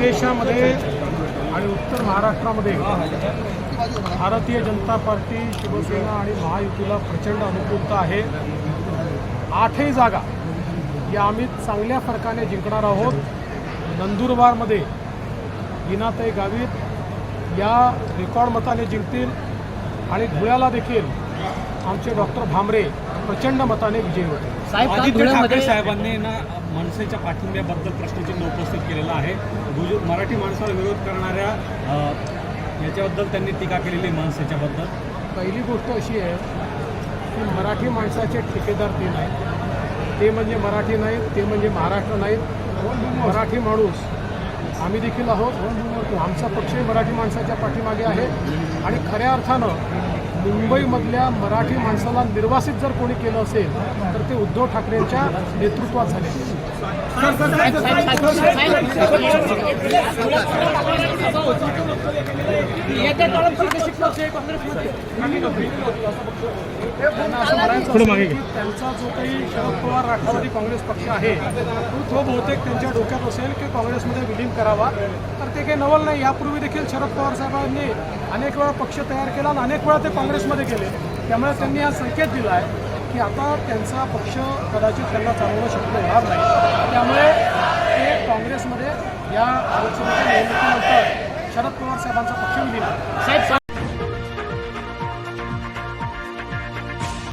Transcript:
देशामध्ये आणि उत्तर महाराष्ट्रामध्ये भारतीय जनता पार्टी शिवसेना आणि महायुतीला प्रचंड अनुकूलता आहे. आठही जागा या आम्ही चांगल्या फरकाने जिंकणार आहोत. नंदुरबारमध्ये इनाताई गावित या रेकॉर्ड मताने जिंकतील आणि धुळ्याला देखील आमचे डॉक्टर भामरे प्रचंड मताने विजयी काल आदित्य ठाकरे साहेबांनी ना मनसेच्या पाठिंब्याबद्दल प्रश्नचिन्ह उपस्थित केलेलं आहे. गुज मराठी माणसाला विरोध करणाऱ्या याच्याबद्दल त्यांनी टीका केलेली आहे मनसेच्याबद्दल. पहिली गोष्ट अशी आहे की मराठी माणसाचे ठेकेदार तीन आहेत ते म्हणजे मराठी नाहीत ते म्हणजे महाराष्ट्र नाहीत. मराठी माणूस आम्ही देखील आहोत. आमचा पक्षही मराठी माणसाच्या पाठीमागे आहे. आणि खऱ्या अर्थानं मुंबईमधल्या मराठी माणसाला निर्वासित जर कोणी केलं असेल तर ते उद्धव ठाकरेंच्या नेतृत्वात झाले त्यांचा जो काही शरद पवार राष्ट्रवादी काँग्रेस पक्ष आहे तो बहुतेक त्यांच्या डोक्यात असेल की काँग्रेसमध्ये विलीन करावा. तर ते काही नवल नाही. यापूर्वी देखील शरद पवार साहेबांनी अनेक वेळा पक्ष तयार केला आणि अनेक वेळा ते काँग्रेसमध्ये गेले. त्यामुळे त्यांनी हा संकेत दिला आहे की आता त्यांचा पक्ष कदाचित त्यांना चालवणं शक्य होणार नाही. त्यामुळे ते काँग्रेसमध्ये या लोकसभेच्या निवडणुकीनंतर शरद पवार साहेबांचा पक्ष विलीन साहेब